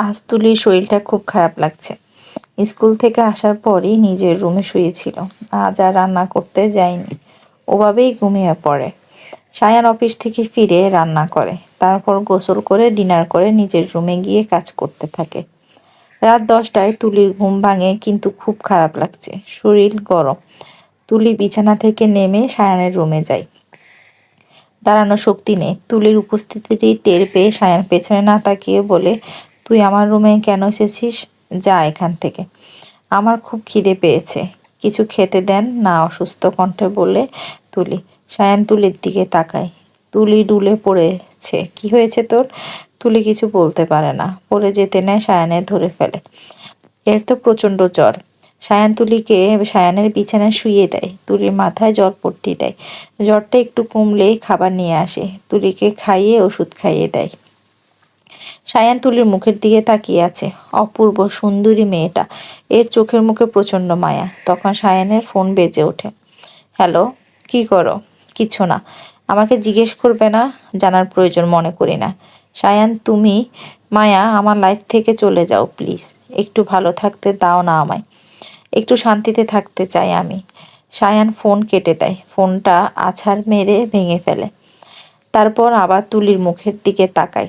আজ তুলির শরীরটা খুব খারাপ লাগছে। স্কুল থেকে আসার পরই নিজের রুমে শুয়েছিল। আজ আর রান্না করতে যায়নি। ওভাবেই ঘুমিয়ে পড়ে। সায়ান অফিস থেকে ফিরে রান্না করে। তারপর গোসল করে ডিনার করে নিজের রুমে গিয়ে কাজ করতে থাকে। রাত দশটায় তুলির ঘুম ভাঙে কিন্তু খুব খারাপ লাগছে। শরীর গরম। তুলি বিছানা থেকে নেমে সায়ানের রুমে যায়। দাঁড়ানো শক্তি নেই। তুলির উপস্থিতিটি টের পেয়ে সায়ান পেছনে না তাকিয়ে বলে তুই আমার রুমে কেন এসেছিস? যা এখান থেকে। আমার খুব খিদে পেয়েছে। কিছু খেতে দেন না, অসুস্থ কণ্ঠে বলে তুলি। সায়ান তুলির দিকে তাকায়। তুলি ডুলে পড়েছে। কি হয়েছে তোর? তুলি কিছু বলতে পারে না। পড়ে যেতে নেয় সায়ানে ধরে ফেলে। এর তো প্রচণ্ড জ্বর। সায়ান তুলিকে সায়ানের বিছানায় শুইয়ে দেয়। তুলির মাথায় জ্বর পট্টি দেয়। জ্বরটা একটু কমলেই খাবার নিয়ে আসে। তুলিকে খাইয়ে ওষুধ খাইয়ে দেয়। সায়ান তুলির মুখের দিকে তাকিয়ে আছে। অপূর্ব সুন্দরী মেয়েটা। এর চোখের মুখে প্রচণ্ড মায়া। তখন সায়ানের ফোন বেজে ওঠে। হ্যালো, কি করো? কিছু না। আমাকে জিজ্ঞেস করবে না, জানার প্রয়োজন মনে করি না। সায়ান, তুমি মায়া, আমার লাইফ থেকে চলে যাও, প্লিজ। একটু ভালো থাকতে দাও না আমায়। একটু শান্তিতে থাকতে চাই আমি। সায়ান ফোন কেটে দেয়। ফোনটা আছাড় মেরে ভেঙে ফেলে। তারপর আবার তুলির মুখের দিকে তাকায়।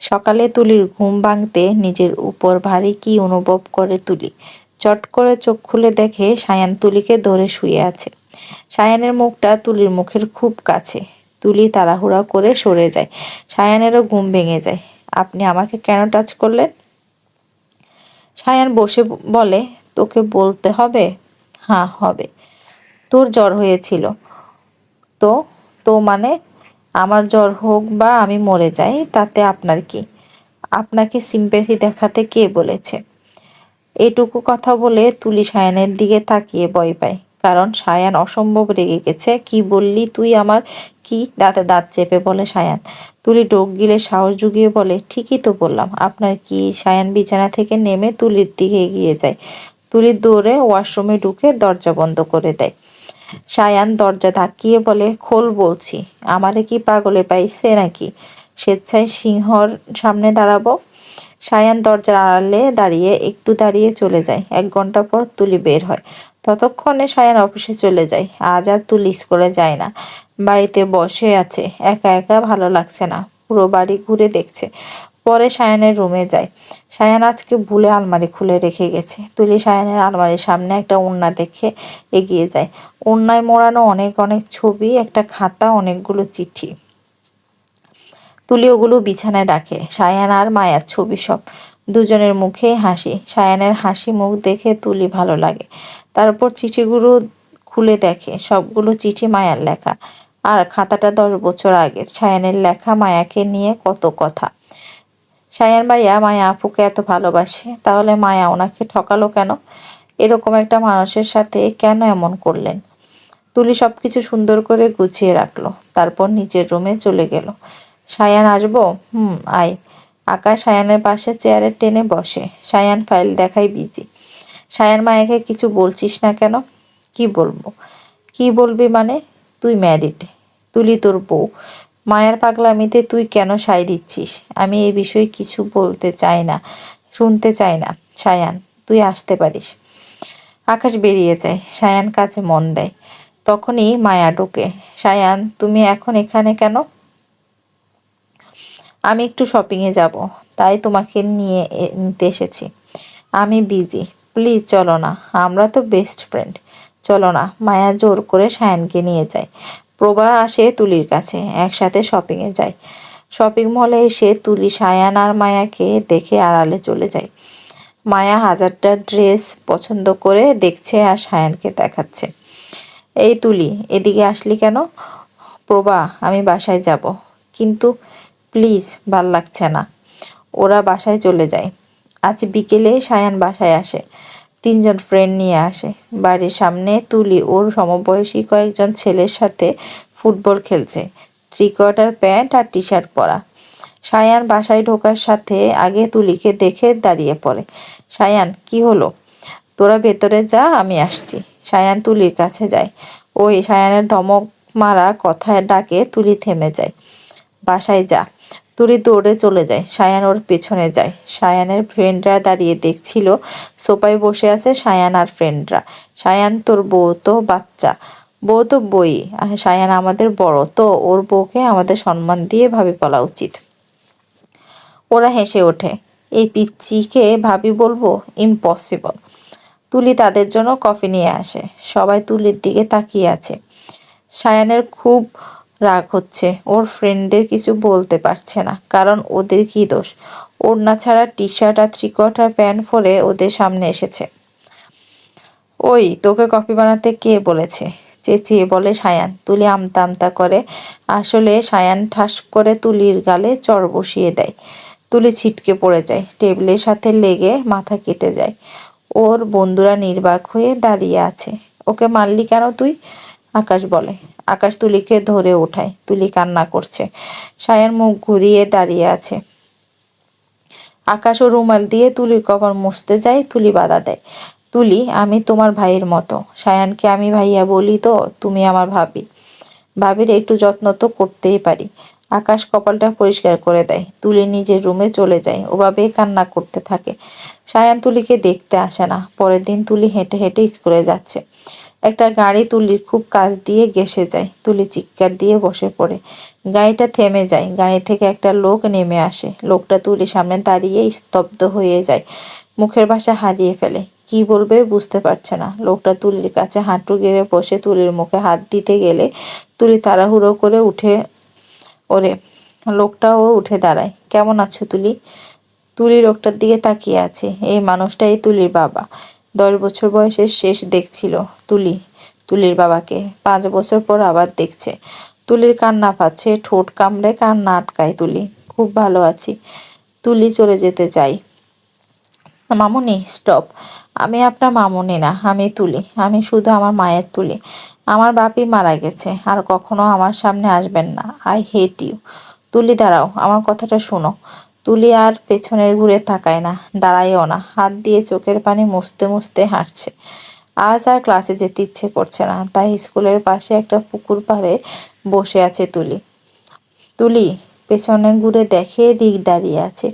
সকালে তুলির ঘুম ভাঙতে নিজের উপর ভারী কি অনুভব করে তুলি? চট করে চোখ খুলে দেখে সায়ান তুলিকে ধরে শুয়ে আছে। সায়ানের মুখটা তুলির মুখের খুব কাছে। তুলি তাড়াহুড়া করে সরে যায়। সায়ানেরও ঘুম ভেঙে যায়। আপনি আমাকে কেন টাচ করলেন? সায়ান বসে বলে, তোকে বলতে হবে? হ্যাঁ হবে। তোর জ্বর হয়েছিল। তো তো মানে আমার জ্বর হোক বা আমি মরে যাই, তাতে আপনার কি? আপনাকে সিম্প্যাথি দেখাতে কে বলেছে? এটুকু কথা বলে তুলি সায়ানের দিকে তাকিয়ে ভয় পায়। কারণ সায়ান অসম্ভব রেগে গেছে। কি বললি তুই আমার? কি দাঁতে দাঁত চেপে বলে সায়ান। তুলি ডোক গিলে সাহস জুগিয়ে বলে, ঠিকই তো বললাম। আপনার কি সায়ান বিছানা থেকে নেমে তুলির দিকে এগিয়ে যায়? তুলির দৌড়ে ওয়াশরুমে ঢুকে দরজা বন্ধ করে দেয়। সায়ান দরজা ধাক্কিয়ে বলে, খোল বলছি, আমারে কি পাগলে পাইছে নাকি? স্বেচ্ছায় সিংহর সামনে দাঁড়াবো? সায়ান দরজার আড়ালে দাঁড়িয়ে একটু দাঁড়িয়ে চলে যায়। এক ঘণ্টা পর তুলি বের হয়। ততক্ষণে সায়ান অফিসে চলে যায়। আজ আর তুলি স্কুলে যায় না। বাড়িতে বসে আছে। একা একা ভালো লাগছে না। পুরো বাড়ি ঘুরে দেখছে। পরে সায়ানের রুমে যায়। সায়ান আজকে ভুলে আলমারি খুলে রেখে গেছে। তুলি সায়ানের আলমারির সামনে একটা ওড়না দেখে এগিয়ে যায়। ওড়নায় মোড়ানো অনেক অনেক ছবি, একটা খাতা, অনেকগুলো চিঠি। তুলি ওগুলো বিছানায় রাখে সায়ান আর মায়ার ছবি সব। দুজনের মুখে হাসি। সায়ানের হাসি মুখ দেখে তুলি ভালো লাগে। তারপর চিঠিগুলো খুলে দেখে। সবগুলো চিঠি মায়ার লেখা। আর খাতাটা দশ বছর আগের। সায়ানের লেখা মায়াকে নিয়ে কত কথা। সায়ান ভাইয়া, মায়া আপুকে এত ভালোবাসে, তাহলে মায়া ওনাকে ঠকালো কেন? এরকম একটা মানুষের সাথে কেন এমন করলেন? তুলি সব কিছু সুন্দর করে গুছিয়ে রাখল, তারপর নিজের রুমে চলে গেল। সায়ান, আসব? হুম, আয়। আকাশ সায়ানের পাশে চেয়ারে টেনে বসে। সায়ান, ফাইল দেখাই বিজি সায়ান মায়াকে কিছু বলছিস না কেন? কি বলব? কি বলবি মানে? তুই ম্যারিড তুলি তোর বউ। মায়ের পাগলামিতে তুই কেন সাই দিচ্ছিস? আমি এই বিষয়ে কিছু বলতে চাই না, শুনতে চাই না। সায়ান, তুই আসতে পারিস। আকাশ বেরিয়ে যায়, সায়ান কাছে মন দেয়। তখনই মায়া ঢোকে। সায়ান, তুমি এখন এখানে কেন? আমি একটু শপিংয়ে যাব, তাই তোমাকে নিয়ে নিতে এসেছি। আমি বিজি প্লিজ চলো না, আমরা তো বেস্ট ফ্রেন্ড চলো না, মায়া জোর করে সায়ানকে নিয়ে যায়। প্রভা আসে তুলির কাছে, একসাথে শপিংয়ে যায়। শপিং মলে এসে তুলি সায়ান আর মায়াকে দেখে আড়ালে চলে যায়। মায়া হাজারটা ড্রেস পছন্দ করে দেখছে আর সায়ানকে দেখাচ্ছে। এই তুলি, এদিকে আসলি কেন? প্রভা, আমি বাসায় যাব। কিন্তু প্লিজ ভালো লাগছে না। ওরা বাসায় চলে যায়। আজ বিকেলে সায়ান বাসায় আসে। তিনজন ফ্রেন্ড নিয়ে আসে। বাড়ির সামনে তুলি ওর সমবয়সী কয়েকজন ছেলের সাথে ফুটবল খেলছে। থ্রি কোয়ার্টার প্যান্ট আর টি শার্ট পরা। সায়ান বাসায় ঢোকার সাথে আগে তুলিকে দেখে দাঁড়িয়ে পড়ে। সায়ান, কি হলো? তোরা ভেতরে যা, আমি আসছি। সায়ান তুলির কাছে যায়। ওই সায়ানের ধমক মারা কথায় ডাকে তুলি থেমে যায়। বাসায় যা। তুলি দৌড়ে চলে যায়। সায়ান ওর পেছনে যায়। সায়ানের ফ্রেন্ডরা দাঁড়িয়ে দেখছিল, সোফায় বসে আছে সায়ান আর ফ্রেন্ডরা সায়ান, তোর বউ তো বাচ্চা। বউ তো বই। সায়ান আমাদের বড়, তো ওর বউকে আমাদের সম্মান দিয়ে ভাবি বলা উচিত। ওরা হেসে ওঠে। এই পিচ্চিকে ভাবি বলব ইম্পসিবল তুলি তাদের জন্য কফি নিয়ে আসে। সবাই তুলির দিকে তাকিয়ে আছে। সায়ানের খুব রাগ হচ্ছে। ওর ফ্রেন্ডদের কিছু বলতে পারছে না, কারণ ওদের কি দোষ? ওড়না ছাড়া টি শার্ট আর ত্রিকোয়াটার প্যান্ট পরে ওদের সামনে এসেছে। ওই, তোকে কফি বানাতে কে বলেছে? চেঁচিয়ে বলে সায়ান। তুলি আমতা আমতা করে। আসলে সায়ান ঠাস করে তুলির গালে চর বসিয়ে দেয়। তুলি ছিটকে পড়ে যায়। টেবিলের সাথে লেগে মাথা কেটে যায়। ওর বন্ধুরা নির্বাক হয়ে দাঁড়িয়ে আছে। ওকে মারলি কেন তুই? আকাশ বলে। আকাশ তুলিকে ধরে ওঠায়। তুলি কান্না করছে। সায়ান মুখ ঘুরিয়ে দাঁড়িয়ে আছে। আকাশ ও রুমাল দিয়ে তুলির কপাল মুছতে যায়, তুলি বাধা দেয়। তুলি, আমি তোমার ভাইয়ের মতো। সায়ানকে আমি ভাইয়া বলি তো, তুমি আমার ভাবি। ভাবির একটু যত্ন তো করতেই পারি। আকাশ কপালটা পরিষ্কার করে দেয়। তুলি নিজের রুমে চলে যায়। ওভাবেই কান্না করতে থাকে। সায়ান তুলিকে দেখতে আসে না। পরের দিন তুলি হেঁটে হেঁটে স্কুলে যাচ্ছে। একটা গাড়ি তুলির খুব কাছ দিয়ে গেসে যায়, তুলি চিৎকার দিয়ে বসে পড়ে। গাড়িটা থেমে যায়, গাড়ি থেকে একটা লোক নেমে আসে। লোকটা তুলির সামনে দাঁড়িয়ে স্তব্ধ হয়ে যায়, মুখের ভাষা হারিয়ে ফেলে। কি বলবে বুঝতে পারছে না। লোকটা তুলির কাছে হাঁটু গেড়ে বসে তুলির মুখে হাত দিতে গেলে তুলি তাড়াহুড়ো করে উঠে ওরে, লোকটাও উঠে দাঁড়ায়। কেমন আছো তুলি? তুলি লোকটার দিকে তাকিয়ে আছে। এই মানুষটাই তুলির বাবা। দশ বছর বয়সের শেষ দেখছিল তুলি, তুলির বাবাকে। পাঁচ বছর পর আবার দেখছে। তুলির কান্না পাচ্ছে, ঠোঁট কামড়ে কান্না আটকায় তুলি। খুব ভালো আছি। তুলি চলে যেতে চাই। মামুনি স্টপ আমি আপনার মামুনি না, আমি তুলি। আমি শুধু আমার মায়ের তুলি। আমার বাপি মারা গেছে, আর কখনো আমার সামনে আসবেন না। আই হেট ইউ তুলি, দাঁড়াও, আমার কথাটা শোনো। তুলি আর পেছনে ঘুরে তাকায় না, দাঁড়ায়ও না, হাত দিয়ে চোখের পানি মুছতে মুছতে হাঁটছে। আজ আর ক্লাসে যেতে ইচ্ছে করছে না, তাই স্কুলের পাশে একটা পুকুর পাড়ে বসে আছে তুলি। তুলি, পেছনে ঘুরে দেখে রিক দাঁড়িয়ে আছে।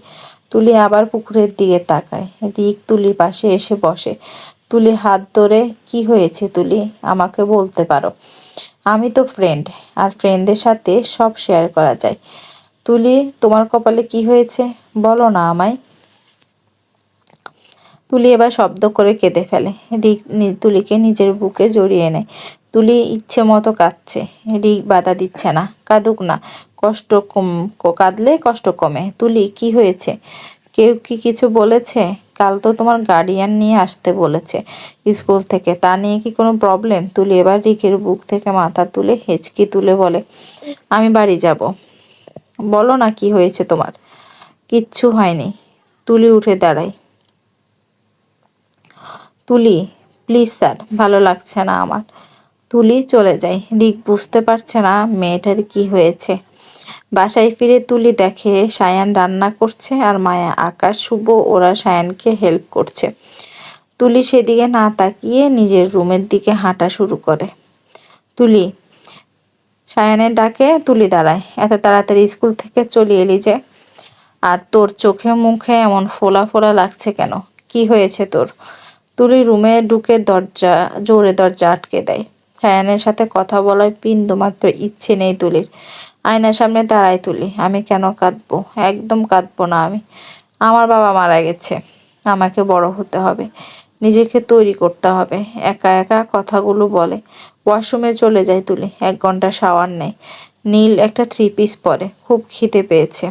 তুলি আবার পুকুরের দিকে তাকায়। রিক তুলির পাশে এসে বসে। তুলির হাত ধরে, কি হয়েছে তুলি? আমাকে বলতে পারো? আমি তো ফ্রেন্ড আর ফ্রেন্ডদের সাথে সব শেয়ার করা যায়। তুলি, তোমার কপালে কি হয়েছে? বলো না আমায়। তুলি এবার শব্দ করে কেঁদে ফেলে। রিক তুলিকে নিজের বুকে জড়িয়ে নেয়। তুলি ইচ্ছে মতো কাঁদছে। রিক বাধা দিচ্ছে না। কাঁদুক না। কষ্ট কম কাঁদলে কষ্ট কমে। তুলি, কি হয়েছে? কেউ কি কিছু বলেছে? কাল তো তোমার গার্ডিয়ান নিয়ে আসতে বলেছে স্কুল থেকে। তা নিয়ে কি কোনো প্রবলেম তুলি এবার রিকের বুক থেকে মাথা তুলে হেঁচকি তুলে বলে, আমি বাড়ি যাব। বলো না কি হয়েছে তোমার। কিচ্ছু হয়নি। তুলি উঠে দাঁড়াই তুলি প্লিজ স্যার ভালো লাগছে না আমার। তুলি চলে যায়। রিক বুঝতে পারছে না মেয়েটার কি হয়েছে। বাসায় ফিরে তুলি দেখে সায়ান রান্না করছে আর মায়া আকাশ, শুভ, ওরা সায়ানকে হেল্প করছে। তুলি সেদিকে না তাকিয়ে নিজের রুমের দিকে হাঁটা শুরু করে। তুলি সায়ানের ডাকে তুলি দাঁড়ায়। এত তাড়াতাড়ি স্কুল থেকে চলে এলি যে। আর তোর চোখে মুখে এমন ফোলা ফোলা লাগছে কেন? কি হয়েছে তোর? তুলি রুমে ঢুকে দরজা, জোরে দরজা আটকে দেয়। সায়ানের সাথে কথা বলার বিন্দু মাত্র ইচ্ছে নেই তুলির। আয়নার সামনে দাঁড়াই তুলি। আমি কেন কাঁদবো? একদম কাঁদবো না আমি। আমার বাবা মারা গেছে। আমাকে বড় হতে হবে। নিজেকে তৈরি করতে হবে। একা একা কথাগুলো বলে। ওয়াশরুমে চলে যায় তুলি। এক ঘণ্টা শাওয়ার নেয় নীল একটা থ্রি পিস পরে। খুব খিদে পেয়েছে।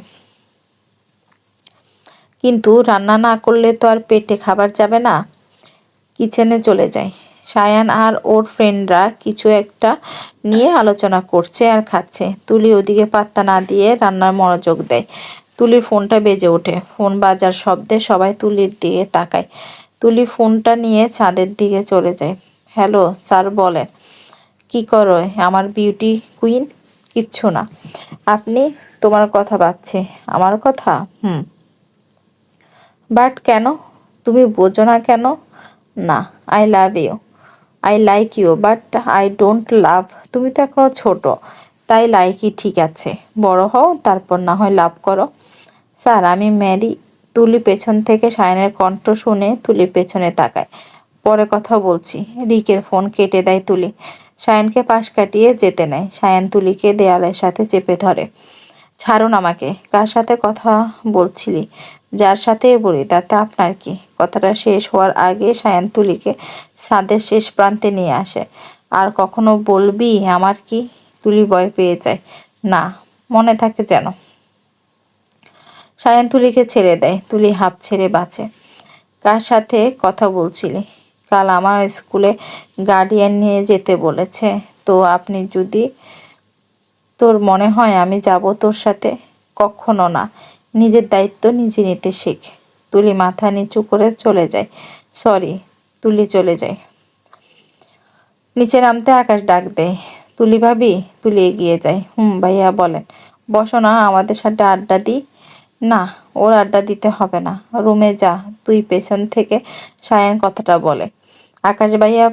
কিন্তু রান্না না করলে তো আর পেটে খাবার যাবে না। কিচেনে চলে যায় সায়ান আর ওর ফ্রেন্ডরা কিছু একটা নিয়ে আলোচনা করছে আর খাচ্ছে। তুলি ওদিকে পাত্তা না দিয়ে রান্নার মনোযোগ দেয়। তুলির ফোনটা বেজে ওঠে। ফোন বাজার শব্দে সবাই তুলির দিকে তাকায়। তুলি ফোনটা নিয়ে ছাদের দিকে চলে যায়। হ্যালো, স্যার বলেন, কি করো? আমার বিউটি কুইন? কিচ্ছু না। আপনি তোমার কথা ভাবছে। আমার কথা? হুম। বাট কেন? তুমি বোঝো না কেন? না, I love you. I like you, but I don't love. তুমি তো এখনও ছোট, তাই লাইকই ঠিক আছে। বড় হও, তারপর না হয় লাভ করো। স্যার, আমি ম্যারি তুলি পেছন থেকে সায়নের কণ্ঠ শুনে তুলি পেছনে তাকায়। পরে কথা বলছি, রিকের ফোন কেটে দেয় তুলি। সায়নকে পাশ কাটিয়ে যেতে নেয়। সায়ন তুলিকে দেয়ালের সাথে চেপে ধরে। ছাড়ুন আমাকে, কার সাথে কথা বলছিলি? যার সাথে বলি, তাতে আপনার কি? কথাটা শেষ হওয়ার আগে সায়ন তুলিকে ছাদের শেষ প্রান্তে নিয়ে আসে। আর কখনো বলবি আমার কি? তুলি ভয় পেয়ে যায়। না, মনে থাকে যেন। সায়ন তুলিকে ছেড়ে দেয়। তুলি হাফ ছেড়ে বাঁচে। কার সাথে কথা বলছিলি? কাল আমার স্কুলে গার্ডিয়ান নিয়ে যেতে বলেছে। তো আপনি যদি তোর মনে হয় আমি যাব তোর সাথে, কখনো না। নিজের দায়িত্ব নিজে নিতে শেখ। তুলি মাথা নিচু করে চলে যায়। সরি, তুলি চলে যায়। নিচে নামতে আকাশ ডাক দেয়। তুলি ভাবি, তুলি এগিয়ে যায়। হুম ভাইয়া বলেন, বসো না, আমাদের সাথে আড্ডা দিই। না, ওর আড্ডা দিতে হবে না। রুমে যা, তুই পেছন থেকে সায়ন কথাটা বলে। আকাশ ভাইয়া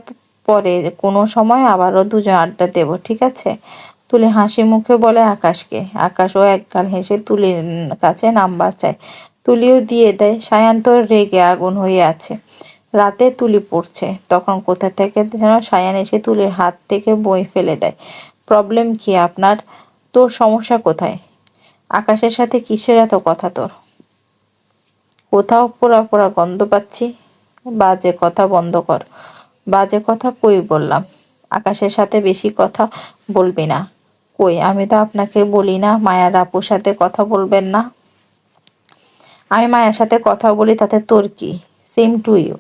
পরে কোনো সময় আবারও দুজন আড্ডা দেব, ঠিক আছে? তুলি হাসি মুখে বলে আকাশকে। আকাশও একগাল হেসে তুলির কাছে নাম্বার চায়। তুলিও দিয়ে দেয়, সায়ান তোর রেগে আগুন হয়ে আছে। রাতে তুলি পড়ছে, তখন কোথা থেকে যেন সায়ান এসে তুলির হাত থেকে বই ফেলে দেয়। প্রবলেম কি আপনার? তোর সমস্যা কোথায়? আকাশের সাথে কিসের এত কথা তোর? কোথাও পোড়া পোড়া গন্ধ পাচ্ছি। বাজে কথা বন্ধ কর। বাজে কথা কই বললাম? আকাশের সাথে বেশি কথা বলবি না। কই, আমি তো আপনাকে বলি না, মায়ার আপুর সাথে কথা বলবেন না। আমি মায়ের সাথে কথা বলি, তাতে তোর কি? সেম টু ইউ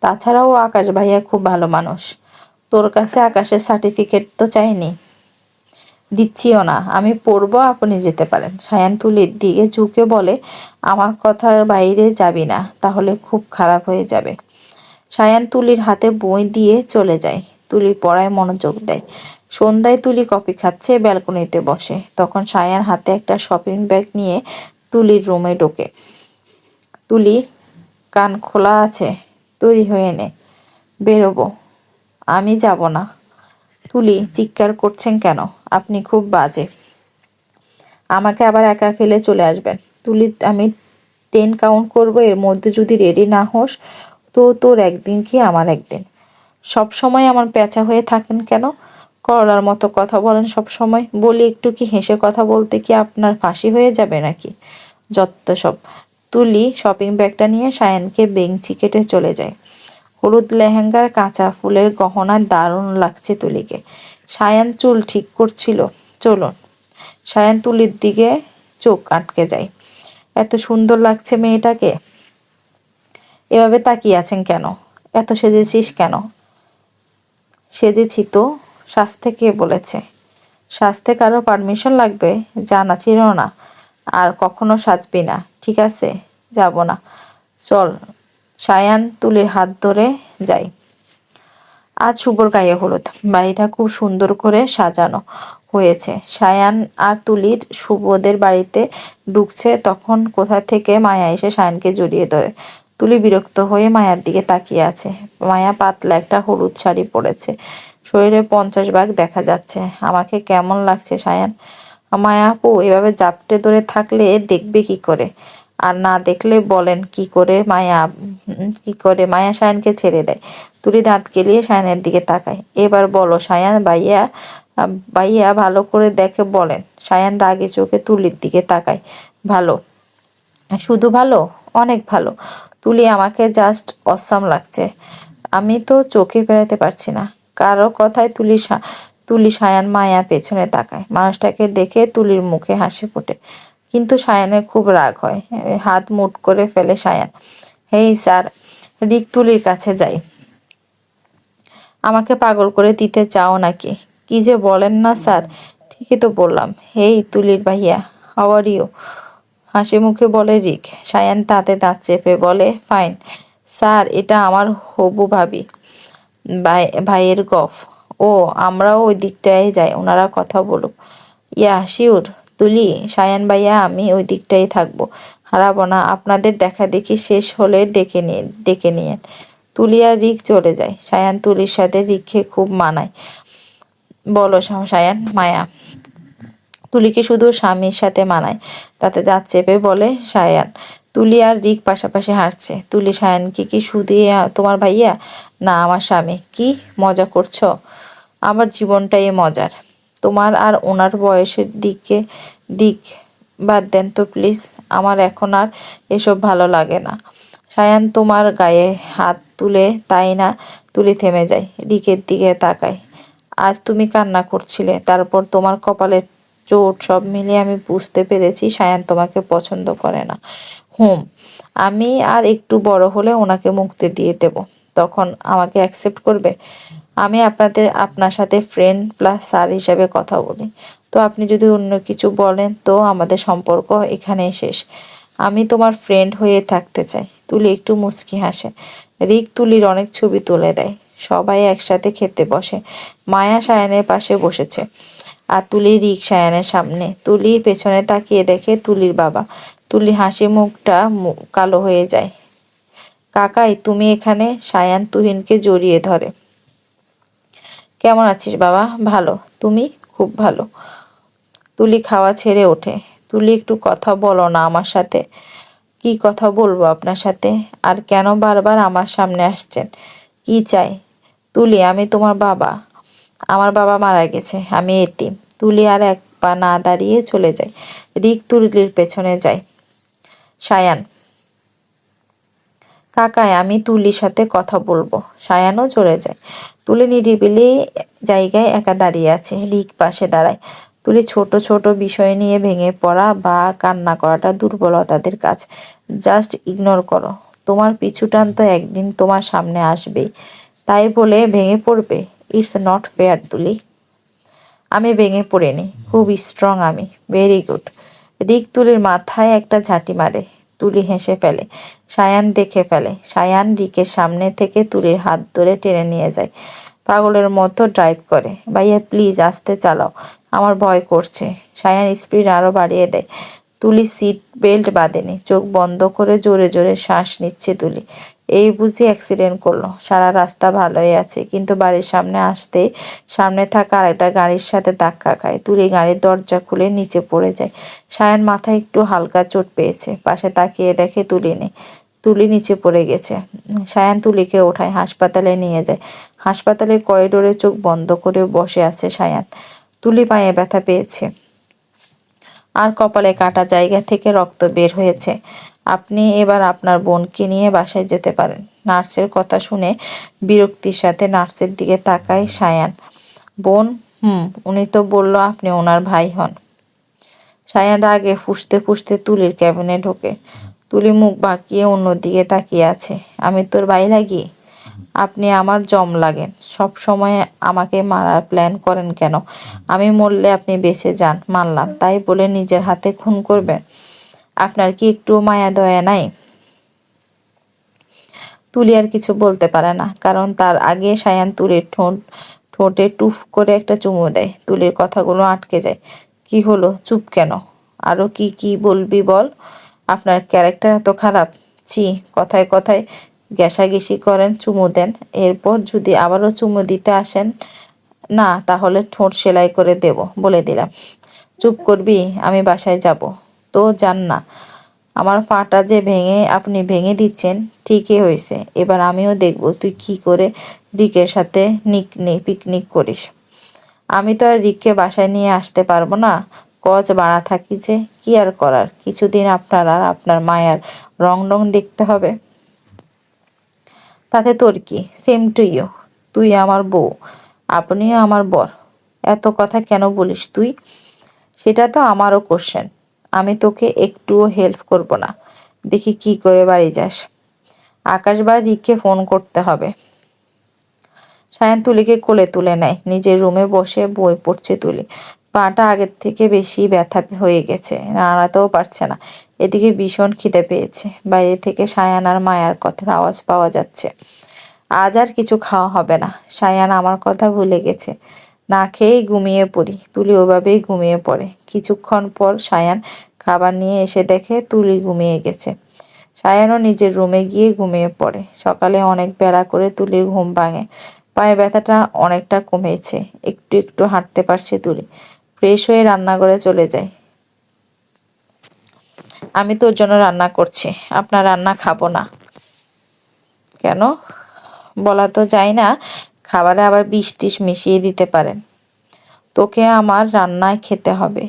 তাছাড়াও আকাশ ভাইয়া খুব ভালো মানুষ। তোর কাছে আকাশের সার্টিফিকেট তো চাইনি? দিচ্ছিও না। আমি পড়ব, আপনি যেতে পারেন। সায়ান তুলির দিকে ঝুঁকে বলে, আমার কথার বাইরে যাবি না, তাহলে খুব খারাপ হয়ে যাবে। সায়ান তুলির হাতে বই দিয়ে চলে যায়। তুলি পড়ায় মনোযোগ দেয়। সন্ধ্যায় তুলি কফি খাচ্ছে, ব্যালকনিতে বসে। তখন সায়ান হাতে একটা শপিং ব্যাগ নিয়ে তুলির রুমে ঢোকে। তুলি, কান খোলা আছে? তৈরি হয়ে নে। বেরোবো। আমি যাব না। তুলি, চিৎকার করছেন কেন? আপনি খুব বাজে। আমাকে আবার একা ফেলে চলে আসবেন। তুলি, আমি টেন কাউন্ট করব, এর মধ্যে যদি রেডি না হোস, তো তোর একদিন কি আমার একদিন? সব সময় আমার পেঁচা হয়ে থাকেন কেন? করলার মতো কথা বলেন সব সময়। বলি, একটু কি হেসে কথা বলতে কি আপনার ফাঁসি হয়ে যাবে নাকি? যত সব। তুলি শপিং ব্যাগটা নিয়ে সায়নকে বেঞ্চি কেটে চলে যায়। হলুদ লেহেঙ্গার কাঁচা ফুলের গহনায় দারুণ লাগছে তুলিকে। সায়ান চুল ঠিক করছিল। চলুন, সায়ান তুলির দিকে চোখ আটকে যায় এত সুন্দর লাগছে মেয়েটাকে। এভাবে তাকিয়ে আছেন কেন? এত সেজেছিস কেন? সেজেছি তো শাস্তে কে বলেছে? স্বাস্থ্যে কারও পারমিশন লাগবে? জানা ছিল না। আর কখনো সাজবি না। ঠিক আছে, যাব না। চল সায়ান তুলির হাত ধরে যাই আজ শুভর গায়ে হলুদ। বাড়িটা খুব সুন্দর করে সাজানো হয়েছে। সায়ান আর তুলির শুভদের বাড়িতে ঢুকছে তখন কোথা থেকে মায়া এসে সায়ানকে জড়িয়ে ধরে। তুলি বিরক্ত হয়ে মায়ার দিকে তাকিয়ে আছে। মায়া পাতলা একটা হলুদ শাড়ি পরেছে। শরীরে পঞ্চাশ ভাগ দেখা যাচ্ছে। আমাকে কেমন লাগছে সায়ান? মায়া আপু, এভাবে জাপটে ধরে থাকলে দেখবে কি করে? আর না দেখলে বলেন কি করে মায়া কি করে মায়া সায়নকে ছেড়ে দেয়। তুলি দাঁত গেলিয়ে সায়নের দিকে তাকায়। এবার বলো, সায়ান বাইয়া বাইয়া ভালো করে দেখে বলেন। সায়ান রাগে চোখে তুলির দিকে তাকায়। ভালো। শুধু ভালো, অনেক ভালো। তুলি, আমাকে জাস্ট অসাম লাগছে। আমি তো চোখে বেড়াতে পারছি না। কারও কথায় তুলি তুলি সায়ান মায়া পেছনে তাকায়। মানুষটাকে দেখে তুলির মুখে হাসি ফোটে। কিন্তু সায়ানের খুব রাগ হয়। হাত মুট করে ফেলে সায়ান। হেই, স্যার রিক তুলির কাছে যাই। আমাকে পাগল করে দিতে চাও নাকি? কি যে বলেন না, স্যার? ঠিকই তো বললাম। হেই, তুলির ভাইয়া হাওয়ার ইউ হাসি মুখে বলে রিক। সায়ান তাতে দাঁত চেপে বলে ফাইন স্যার, এটা আমার হবু ভাবি। ভাই, ভাইয়ের গফ। ও, আমরাও ওই দিকটায় যাই, ওনারা কথা বলুক। Yeah, sure? তুলি, সায়ান ভাইয়া, আমি ওই দিকটাই থাকব। হারাবো না, আপনাদের দেখা দেখি শেষ হলে ডেকে নিয়ে ডেকে নিয়েন। তুলি আর রিক চলে যায়। সায়ান তুলির সাথে রিককে খুব মানায়। বলো সায়ান, মায়া। তুলিকে শুধু স্বামীর সাথে মানায়। তাতে দাঁত চেপে বলে, সায়ান, তুলি আর রিক পাশাপাশি হাঁটছে। তুলি সায়ানকে কি শুধু তোমার ভাইয়া? না, আমার স্বামী। কি মজা করছ? আমার জীবনটাই মজার। তোমার আর ওনার বয়সের দিকে দিক বাদ দেন তো প্লিজ আমার এখন আর এসব ভালো লাগে না। সায়ান তোমার গায়ে হাত তুলে, তাই না? তুলি থেমে যায়, রিকের দিকে তাকায়। আজ তুমি কান্না করছিলে, তারপর তোমার কপালের চোট সব মিলিয়ে আমি বুঝতে পেরেছি সায়ান তোমাকে পছন্দ করে না। হুম, আমি আর একটু বড় হলে ওনাকে মুক্তি দিয়ে দেব। তখন আমাকে অ্যাকসেপ্ট করবে? আমি আপনাদের, আপনার সাথে ফ্রেন্ড প্লাস স্যার হিসাবে কথা বলি। তো আপনি যদি অন্য কিছু বলেন, তো আমাদের সম্পর্ক এখানেই শেষ। আমি তোমার ফ্রেন্ড হয়ে থাকতে চাই। তুলি একটু মুচকি হাসে। রিক তুলির অনেক ছবি তুলে দেয়। সবাই একসাথে খেতে বসে। মায়া সায়ানের পাশে বসেছে। আর তুলি রিক সায়ানের সামনে। তুলি পেছনে তাকিয়ে দেখে তুলির বাবা। তুলি হাসি মুখটা কালো হয়ে যায়। কাকাই, তুমি এখানে? সায়ান তুহিনকে জড়িয়ে ধরে। কেমন আছিস বাবা? ভালো। তুমি? খুব ভালো। তুলি খাওয়া ছেড়ে ওঠে। তুলি, একটু কথা বলো না আমার সাথে। কি কথা বলব আপনার সাথে? আর কেন বারবার আমার সামনে আসছেন? কি চাই? তুলি, আমি তোমার বাবা। আমার বাবা মারা গেছে। আমি এতিম। তুলি আর এক পা না দাঁড়িয়ে চলে যায়। রিক তুলির পেছনে যায়। সায়ান। কাকায় আমি তুলির সাথে কথা বলব। সায়ানও চলে যায়। তুলি নিরিবিলি জায়গায় একা দাঁড়িয়ে আছে, রিক পাশে দাঁড়ায়। তুলি ছোট ছোট বিষয় নিয়ে ভেঙে পড়া বা কান্না করাটা দুর্বলতাদের কাজ। জাস্ট ইগনোর করো। তোমার পিছু টান তো একদিন তোমার সামনে আসবেই। তাই বলে ভেঙে পড়বে? ইটস নট ফেয়ার, তুলি। আমি ভেঙে পড়িনি। খুব স্ট্রং আমি। Very good. রিক তুলির মাথায় একটা ঝাঁটি মারে। তুলি হেসে ফেলে। সায়ান দেখে ফেলে। সায়ান রিকের সামনে থেকে তুলির হাত ধরে টেনে নিয়ে যায়। পাগলের মতো ড্রাইভ করে। ভাইয়া, প্লিজ আসতে চালাও। আমার ভয় করছে। সায়ান স্পিড আরও বাড়িয়ে দেয়। তুলি সিট বেল্ট বাঁধেনি। চোখ বন্ধ করে জোরে জোরে শ্বাস নিচ্ছে তুলি। এই বুঝি অ্যাক্সিডেন্ট করল। সারা রাস্তা ভালোই আছে, কিন্তু বাড়ির সামনে আসতে সামনে থাকা আরেকটা গাড়ির সাথে ধাক্কা খায়। তুলি গাড়ির দরজা খুলে নিচে পড়ে যায়। সায়ান মাথায় একটু হালকা চোট পেয়েছে। পাশে তাকিয়ে দেখে তুলি নেই তুলি নিচে পড়ে গেছে। সায়ান তুলিকে ওঠায়, হাসপাতালে নিয়ে যায়। হাসপাতালের করিডোরে চোখ বন্ধ করে বসে আছে সায়ান। তুলি পায়ে ব্যথা পেয়েছে। আর কপালে কাটা জায়গা থেকে রক্ত বের হয়েছে। আপনি এবার আপনার বোনকে নিয়ে বাসায় যেতে পারেন। নার্সের কথা শুনে বিরক্তির সাথে নার্সের দিকে তাকায় সায়ান। বোন, হুম, উনি তো বলল আপনি ওনার ভাই হন। সায়ান আগে ফুসতে ফুসতে তুলির ক্যাবিনে ঢোকে। তুলি মুখ বাঁকিয়ে অন্যদিকে তাকিয়ে আছে। আমি তোর ভাই লাগি আপনি আমার জম লাগেন। সব সময় আমাকে মারার প্ল্যান করেন কেন? আমি মরলে আপনি বেঁচে যান, মানলাম। তাই বলে নিজের হাতে খুন করবেন? আপনার কি একটু মায়া, দয়া নাই? তুলি আর কিছু বলতে পারে না, কারণ তার আগে সায়ান তুলির ঠোঁট, ঠোঁটে টুফ করে একটা চুমু দেয়। তুলির কথাগুলো আটকে যায়। কি হলো? চুপ কেন? আরও কি কি বলবি বল? আপনার ক্যারেক্টার এত খারাপ। চি কথায় কথায় ঘেঁষাঘেঁষি করেন, চুমু দেন। এরপর যদি আবারও চুমু দিতে আসেন, না, তাহলে ঠোঁট সেলাই করে দেব বলে দিলাম। চুপ করবি? আমি বাসায় যাব। তো যান না। আমার পাটা যে ভেঙে আপনি ভেঙে দিচ্ছেন, ঠিকই হয়েছে। এবার আমিও দেখব তুই কি করে রিকের সাথে নিক পিকনিক করিস। আমি তো আর রিককে বাসায় নিয়ে আসতে পারব না। কচ বাড়া থাকি যে, কি আর করার? কিছুদিন আপনার আর আপনার মায়ার রং রং দেখতে হবে। তাতে তোর কি? সেম টু ইউ তুই আমার বউ, আপনিও আমার বর। এত কথা কেন বলিস তুই? সেটা তো আমারও কোশ্চেন আমি তোকে একটুও হেল্প করব না। দেখি কি করে বাড়ি যাস। আকাশ বা রিককে ফোন করতে হবে। সায়ন তুলিকে কোলে তুলে নেয়। নিজের রুমে বসে বই পড়ছে তুলি। পাটা আগের থেকে বেশি ব্যথা হয়ে গেছে। নাড়াতেও পারছে না। এদিকে ভীষণ খিদে পেয়েছে। বাইরে থেকে সায়ান আর মায়ার কথার আওয়াজ পাওয়া যাচ্ছে। আজ আর কিছু খাওয়া হবে না। সায়ান আমার কথা ভুলে গেছে। না খেয়েই ঘুমিয়ে পড়ি। তুলি ওভাবেই ঘুমিয়ে পড়ে। কিছুক্ষণ পর সায়ান খাবার নিয়ে এসে দেখে তুলি ঘুমিয়ে গেছে। সায়ানও নিজের রুমে গিয়ে ঘুমিয়ে পড়ে। সকালে অনেক বেলা করে তুলির ঘুম ভাঙে। পায়ে ব্যথাটা অনেকটা কমেছে। একটু একটু হাঁটতে পারছে তুলি। ফ্রেশ হয়ে রান্নাঘরে চলে যায়। আমি তোর জন্য রান্না করছি। আপনার রান্না খাব না। কেন? বলা তো যায় না। খাবারে আবার বিষ টিস মিশিয়ে দিতে পারেন। তোকে আমার রান্নায় খেতে হবে।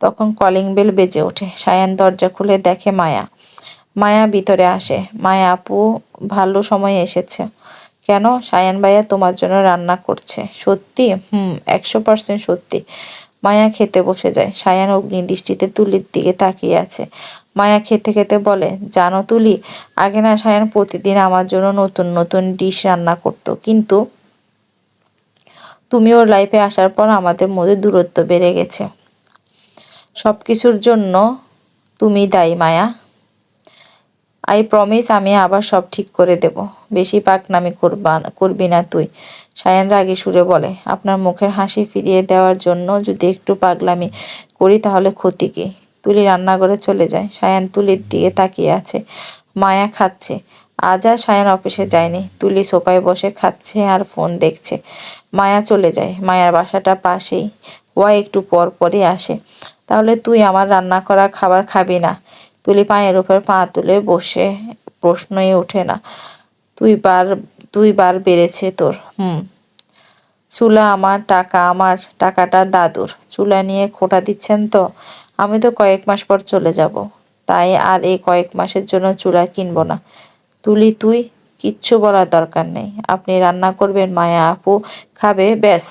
তখন কলিং বেল বেজে ওঠে। সায়ান দরজা খুলে দেখে মায়া। মায়া ভিতরে আসে। মায়া, আপু, ভালো সময় এসেছে। কেন? সায়ান ভাইয়া তোমার জন্য রান্না করছে। সত্যি? হুম, একশো পার্সেন্ট সত্যি। মায়া খেতে বসে যায়। সায়ান অগ্নি দৃষ্টিতে তুলির দিকে তাকিয়ে আছে। মায়া খেতে খেতে বলে, জানো তুলি, আগে না সায়ান প্রতিদিন আমার জন্য নতুন নতুন ডিশ রান্না করতো। কিন্তু তুমি ওর লাইফে আসার পর আমাদের মধ্যে দূরত্ব বেড়ে গেছে। সব কিছুর জন্য তুমি দায়ী, মায়া। আই প্রমিস আমি আবার সব ঠিক করে দেব। বেশি পাকনামি করবা করবি না তুই। সায়ান রাগে সুরে বলে, আপনার মুখের হাসি ফিরিয়ে দেওয়ার জন্য যদি একটু পাগলামি করি তাহলে ক্ষতি কি? তুলি রান্নাঘরে চলে যায়। সায়ান তুলির দিকে তাকিয়ে আছে। মায়া খাচ্ছে। আজ আর সায়ান অফিসে যায়নি। তুলি সোফায় বসে খাচ্ছে আর ফোন দেখছে। মায়া চলে যায়। মায়ার বাসাটা পাশেই। ওয়া একটু পর পরই আসে। তাহলে তুই আমার রান্না করা খাবার খাবি না? তুলি পায়ের উপর পা তুলে বসে। প্রশ্নই ওঠে না। তুই বার দুই বার বেড়েছে তোর। হুম। চুলা আমার, টাকা আমার, টাকাটা দাদুর। চুলা নিয়ে খোটা দিচ্ছেন তো? আমি তো কয়েক মাস পর চলে যাব। তাই আর এই কয়েক মাসের জন্য চুলা কিনবো না। তুলি তুই, কিচ্ছু বলার দরকার নেই। আপনি রান্না করবেন, মায়া আপু খাবে, ব্যাস।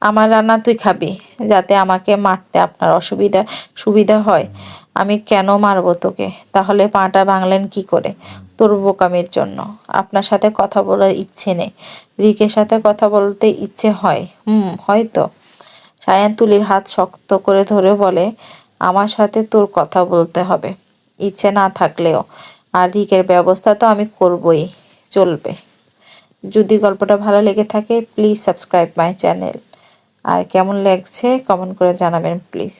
আমার রান্না তুই খাবি, যাতে আমাকে মারতে আপনার অসুবিধা, সুবিধা হয়। আমি কেন মারবো তোকে? তাহলে পাটা ভাঙলেন কি করে? তোর বোকামির জন্য। আপনার সাথে কথা বলার ইচ্ছে নেই। রিকের সাথে কথা বলতে ইচ্ছে হয়। হুম, হয়তো। সায়ান তুলির হাত শক্ত করে ধরে বলে, আমার সাথে তোর কথা বলতে হবে। ইচ্ছে না থাকলেও। আর রিকের ব্যবস্থা তো আমি করবই, চলবে। যদি গল্পটা ভালো লেগে থাকে প্লিজ সাবস্ক্রাইব মাই চ্যানেল আর কেমন লাগছে কমেন্ট করে জানাবেন প্লিজ